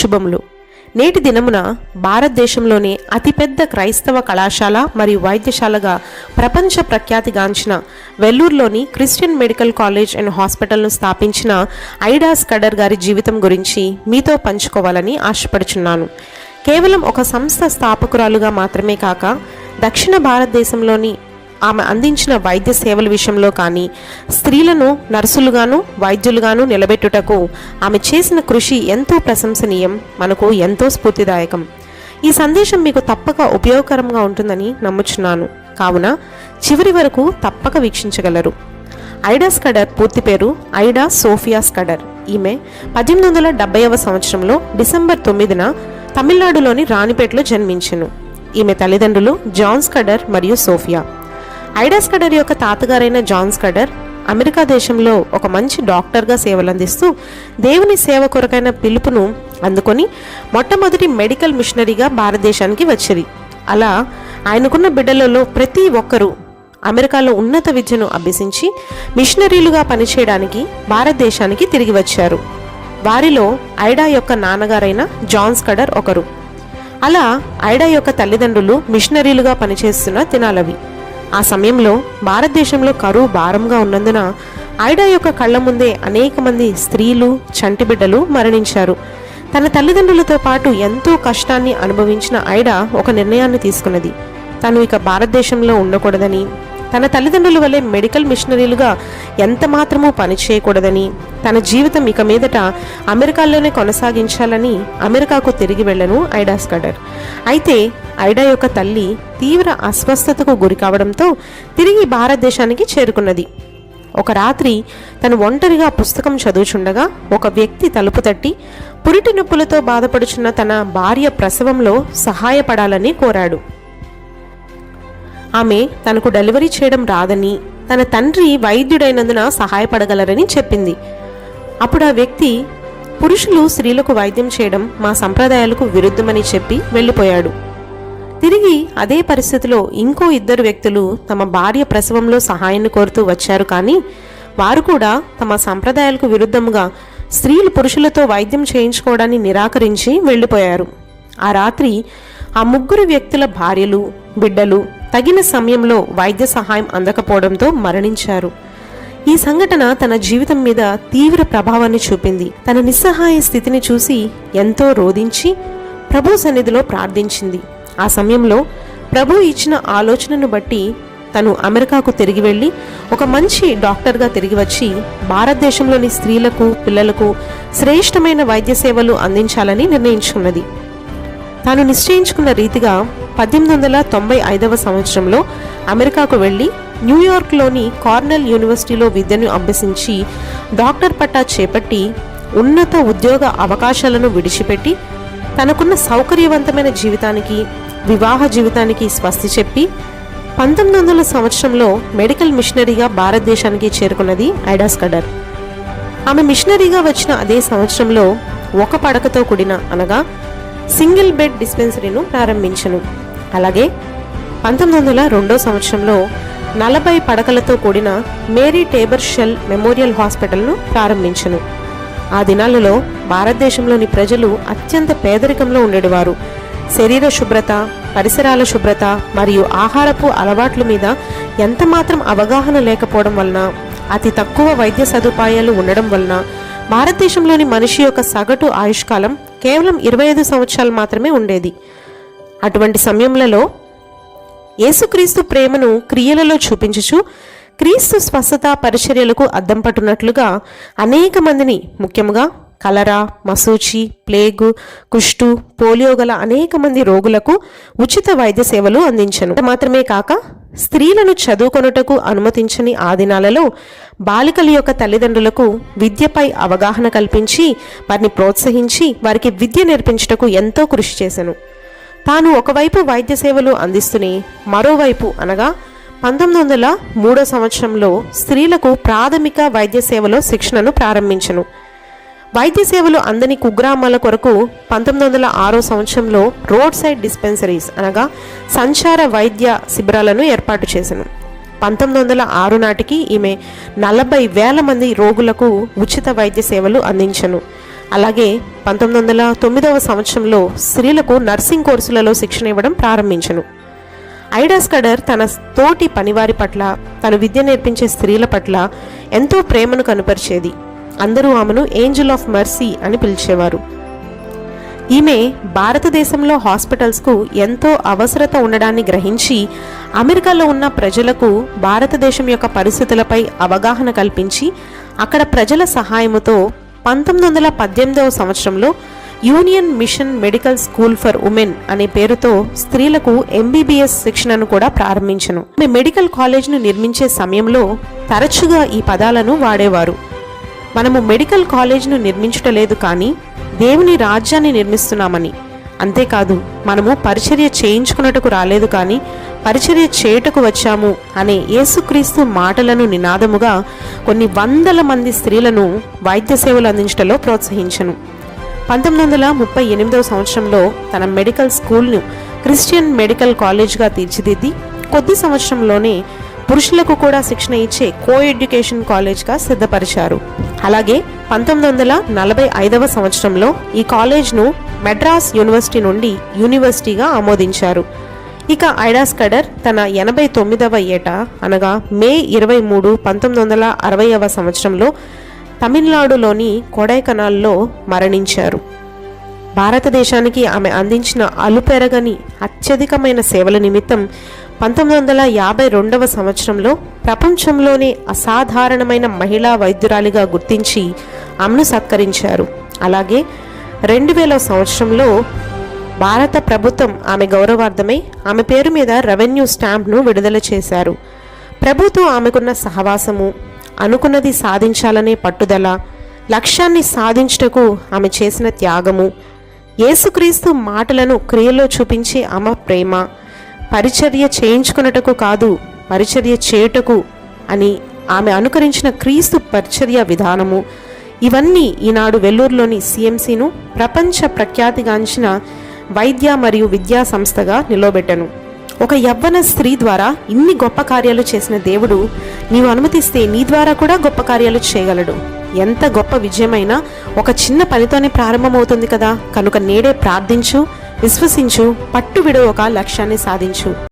శుభములు. నేటి దినమున భారతదేశంలోనే అతిపెద్ద క్రైస్తవ కళాశాల మరియు వైద్యశాలగా ప్రపంచ ప్రఖ్యాతిగాంచిన వెల్లూరులోని క్రిస్టియన్ మెడికల్ కాలేజ్ అండ్ హాస్పిటల్ను స్థాపించిన ఐడాస్ కడర్ గారి జీవితం గురించి మీతో పంచుకోవాలని ఆశపడుచున్నాను. కేవలం ఒక సంస్థ స్థాపకురాలుగా మాత్రమే కాక దక్షిణ భారతదేశంలోని ఆమె అందించిన వైద్య సేవల విషయంలో కానీ స్త్రీలను నర్సులుగాను వైద్యులుగాను నిలబెట్టుటకు ఆమె చేసిన కృషి ఎంతో ప్రశంసనీయం మనకు ఎంతో స్ఫూర్తిదాయకం. ఈ సందేశం మీకు తప్పక ఉపయోగకరంగా ఉంటుందని నమ్ముచున్నాను. కావున చివరి వరకు తప్పక వీక్షించగలరు. ఐడా స్కడర్ పూర్తి పేరు ఐడా సోఫియా స్కడర్. ఈమె పద్దెనిమిది వందల డెబ్బైవ సంవత్సరంలో డిసెంబర్ తొమ్మిదిన తమిళనాడులోని రాణిపేటలో జన్మించెను. ఈమె తల్లిదండ్రులు జాన్ స్కడర్ మరియు సోఫియా. ఐడా స్కడర్ యొక్క తాతగారైన జాన్ స్కడర్ అమెరికా దేశంలో ఒక మంచి డాక్టర్గా సేవలందిస్తూ దేవుని సేవ కొరకైన పిలుపును అందుకొని మొట్టమొదటి మెడికల్ మిషనరీగా భారతదేశానికి వచ్చిరి అలా ఆయనకున్న బిడ్డలలో ప్రతి ఒక్కరూ అమెరికాలో ఉన్నత విద్యను అభ్యసించి మిషనరీలుగా పనిచేయడానికి భారతదేశానికి తిరిగి వచ్చారు. వారిలో ఐడా యొక్క నాన్నగారైన జాన్ స్కడర్ ఒకరు. అలా ఐడా యొక్క తల్లిదండ్రులు మిషనరీలుగా పనిచేస్తున్న తినాలవి. ఆ సమయంలో భారతదేశంలో కరువు భారంగా ఉన్నందున ఐడా యొక్క కళ్ళ ముందే అనేక మంది స్త్రీలు చంటిబిడ్డలు మరణించారు. తన తల్లిదండ్రులతో పాటు ఎంతో కష్టాన్ని అనుభవించిన ఐడా ఒక నిర్ణయాన్ని తీసుకున్నది. తను ఇక భారతదేశంలో ఉండకూడదని తన తల్లిదండ్రుల వలె మెడికల్ మిషనరీలుగా ఎంత మాత్రమూ పని చేయకూడదని తన జీవితం ఇక మీదట అమెరికాలోనే కొనసాగించాలని అమెరికాకు తిరిగి వెళ్ళను ఐడా స్కడర్ అయితే ఐడా యొక్క తల్లి తీవ్ర అస్వస్థతకు గురి కావడంతో తిరిగి భారతదేశానికి చేరుకున్నది. ఒక రాత్రి తను ఒంటరిగా పుస్తకం చదువుచుండగా ఒక వ్యక్తి తలుపు తట్టి పురిటి నొప్పులతో బాధపడుచున్న తన భార్య ప్రసవంలో సహాయపడాలని కోరాడు. ఆమె తనకు డెలివరీ చేయడం రాదని తన తండ్రి వైద్యుడైనందున సహాయపడగలరని చెప్పింది. అప్పుడు ఆ వ్యక్తి పురుషులు స్త్రీలకు వైద్యం చేయడం మా సంప్రదాయాలకు విరుద్ధమని చెప్పి వెళ్ళిపోయాడు. తిరిగి అదే పరిస్థితిలో ఇంకో ఇద్దరు వ్యక్తులు తమ భార్య ప్రసవంలో సహాయాన్ని కోరుతూ వచ్చారు కానీ వారు కూడా తమ సంప్రదాయాలకు విరుద్ధముగా స్త్రీలు పురుషులతో వైద్యం చేయించుకోవడాన్ని నిరాకరించి వెళ్ళిపోయారు. ఆ రాత్రి ఆ ముగ్గురు వ్యక్తుల భార్యలు బిడ్డలు తగిన సమయంలో వైద్య సహాయం అందకపోవడంతో మరణించారు. ఈ సంఘటన తన జీవితం మీద తీవ్ర ప్రభావాన్ని చూపింది. తన నిస్సహాయ స్థితిని చూసి ఎంతో రోధించి ప్రభు సన్నిధిలో ప్రార్థించింది. ఆ సమయంలో ప్రభు ఇచ్చిన ఆలోచనను బట్టి తను అమెరికాకు తిరిగి వెళ్ళి ఒక మంచి డాక్టర్గా తిరిగి వచ్చి భారతదేశంలోని స్త్రీలకు పిల్లలకు శ్రేష్టమైన వైద్య సేవలు అందించాలని నిర్ణయించుకున్నది. తాను నిశ్చయించుకున్న రీతిగా పద్దెనిమిది వందల తొంభై ఐదవ సంవత్సరంలో అమెరికాకు వెళ్ళి న్యూయార్క్లోని కార్నెల్ యూనివర్సిటీలో విద్యను అభ్యసించి డాక్టర్ పట్టా చేపట్టి ఉన్నత ఉద్యోగ అవకాశాలను విడిచిపెట్టి తనకున్న సౌకర్యవంతమైన జీవితానికి వివాహ జీవితానికి స్వస్తి చెప్పి పంతొమ్మిది వందల సంవత్సరంలో మెడికల్ మిషనరీగా భారతదేశానికి చేరుకున్నది ఐడాస్ కడర్ ఆమె మిషనరీగా వచ్చిన అదే సంవత్సరంలో ఒక పడకతో కూడిన అనగా సింగిల్ బెడ్ డిస్పెన్సరీను ప్రారంభించను. అలాగే పంతొమ్మిది వందల రెండో సంవత్సరంలో నలభై పడకలతో కూడిన మేరీ టేబర్ షెల్ మెమోరియల్ హాస్పిటల్ను ప్రారంభించను. ఆ దినాలలో భారతదేశంలోని ప్రజలు అత్యంత పేదరికంలో ఉండేవారు. శరీర శుభ్రత పరిసరాల శుభ్రత మరియు ఆహారపు అలవాట్ల మీద ఎంతమాత్రం అవగాహన లేకపోవడం వలన అతి తక్కువ వైద్య సదుపాయాలు ఉండడం వలన భారతదేశంలోని మనిషి యొక్క సగటు ఆయుష్కాలం కేవలం ఇరవై ఐదు సంవత్సరాలు మాత్రమే ఉండేది. అటువంటి సమయంలో యేసుక్రీస్తు ప్రేమను క్రియలలో చూపించుచు క్రీస్తు స్వస్థత పరిచర్యలకు అద్దం పట్టునట్లుగా అనేక మందిని ముఖ్యంగా కలరా మసూచి ప్లేగు కుష్టు పోలియో గల అనేక మంది రోగులకు ఉచిత వైద్య సేవలు అందించను. మాత్రమే కాక స్త్రీలను చదువుకొనుటకు అనుమతించని ఆ దినాలలో బాలికల యొక్క తల్లిదండ్రులకు విద్యపై అవగాహన కల్పించి వారిని ప్రోత్సహించి వారికి విద్య నేర్పించుటకు ఎంతో కృషి చేశాను తాను ఒకవైపు వైద్య సేవలు అందిస్తూనే మరోవైపు అనగా పంతొమ్మిది వందల మూడో సంవత్సరంలో స్త్రీలకు ప్రాథమిక వైద్య సేవలో శిక్షణను ప్రారంభించను. వైద్య సేవలు అందని కుగ్రామాల కొరకు పంతొమ్మిది వందల ఆరో సంవత్సరంలో రోడ్ సైడ్ డిస్పెన్సరీస్ అనగా సంచార వైద్య శిబిరాలను ఏర్పాటు చేశాను పంతొమ్మిది వందల ఆరు నాటికి ఈమె నలభై వేల మంది రోగులకు ఉచిత వైద్య సేవలు అందించను. అలాగే పంతొమ్మిది వందల తొమ్మిదవ సంవత్సరంలో స్త్రీలకు నర్సింగ్ కోర్సులలో శిక్షణ ఇవ్వడం ప్రారంభించను. ఐడాస్ కడర్ తన తోటి పనివారి పట్ల తను విద్య నేర్పించే స్త్రీల పట్ల ఎంతో ప్రేమను కనుపరిచేది. అందరూ ఆమెను ఏంజల్ ఆఫ్ మర్సీ అని పిలిచేవారు. ఈమె భారతదేశంలో హాస్పిటల్స్కు ఎంతో అవసరత ఉండడాన్ని గ్రహించి అమెరికాలో ఉన్న ప్రజలకు భారతదేశం యొక్క పరిస్థితులపై అవగాహన కల్పించి అక్కడ ప్రజల సహాయముతో పంతొమ్మిది వందల పద్దెనిమిదవ సంవత్సరంలో union mission medical school for women అనే పేరుతో స్త్రీలకు ఎంబీబీఎస్ శిక్షణను కూడా ప్రారంభించను. మెడికల్ కాలేజ్ను నిర్మించే సమయంలో తరచుగా ఈ పదాలను వాడేవారు. మనము మెడికల్ కాలేజ్ను నిర్మించటలేదు కానీ దేవుని రాజ్యాన్ని నిర్మిస్తున్నామని. అంతేకాదు మనము పరిచర్య చేయించుకున్నటకు రాలేదు కానీ పరిచర్య చేయుటకు వచ్చాము అనే యేసుక్రీస్తు మాటలను నినాదముగా కొన్ని వందల మంది స్త్రీలను వైద్య సేవలు అందించడంలో ప్రోత్సహించను. పంతొమ్మిది వందల ముప్పై ఎనిమిదవ సంవత్సరంలో తన మెడికల్ స్కూల్ను క్రిస్టియన్ మెడికల్ కాలేజ్గా తీర్చిదిద్ది కొద్ది సంవత్సరంలోనే పురుషులకు కూడా శిక్షణ ఇచ్చే కో ఎడ్యుకేషన్ కాలేజ్గా సిద్ధపరిచారు. అలాగే పంతొమ్మిది వందల నలభై ఐదవ సంవత్సరంలో ఈ కాలేజ్ను మెడ్రాస్ యూనివర్సిటీ నుండి యూనివర్సిటీగా ఆమోదించారు. ఇక ఐడాస్ కడర్ తన ఎనభై తొమ్మిదవ ఏట అనగా మే ఇరవై మూడు పంతొమ్మిది వందల అరవైవ సంవత్సరంలో తమిళనాడులోని కొడైకనాల్లో మరణించారు. భారతదేశానికి ఆమె అందించిన అలుపెరగని అత్యధికమైన సేవల నిమిత్తం పంతొమ్మిది వందల యాభై రెండవ సంవత్సరంలో ప్రపంచంలోనే అసాధారణమైన మహిళా వైద్యురాలిగా గుర్తించి ఆమెను సత్కరించారు. అలాగే రెండు వేల సంవత్సరంలో భారత ప్రభుత్వం ఆమె గౌరవార్థమై ఆమె పేరు మీద రెవెన్యూ స్టాంప్ను విడుదల చేశారు. ప్రభుత్వం ఆమెకున్న సహవాసము అనుకున్నది సాధించాలనే పట్టుదల లక్ష్యాన్ని సాధించుటకు ఆమె చేసిన త్యాగము యేసుక్రీస్తు మాటలను క్రియలో చూపించే ఆమె ప్రేమ పరిచర్య చేయించుకున్నటకు కాదు పరిచర్య చేయుటకు అని ఆమె అనుకరించిన క్రీస్తు పరిచర్య విధానము. ఇవన్నీ ఈనాడు వెల్లూరులోని సిఎంసిను ప్రపంచ ప్రఖ్యాతిగాంచిన వైద్య మరియు విద్యా సంస్థగా నిలవబెట్టను. ఒక యవ్వన స్త్రీ ద్వారా ఇన్ని గొప్ప కార్యాలు చేసిన దేవుడు నీవు అనుమతిస్తే నీ ద్వారా కూడా గొప్ప కార్యాలు చేయగలడు. ఎంత గొప్ప విజయమైనా ఒక చిన్న పనితోనే ప్రారంభమవుతుంది కదా. కనుక నేడే ప్రార్థించు విశ్వసించు పట్టు ఒక లక్ష్యాన్ని సాధించు.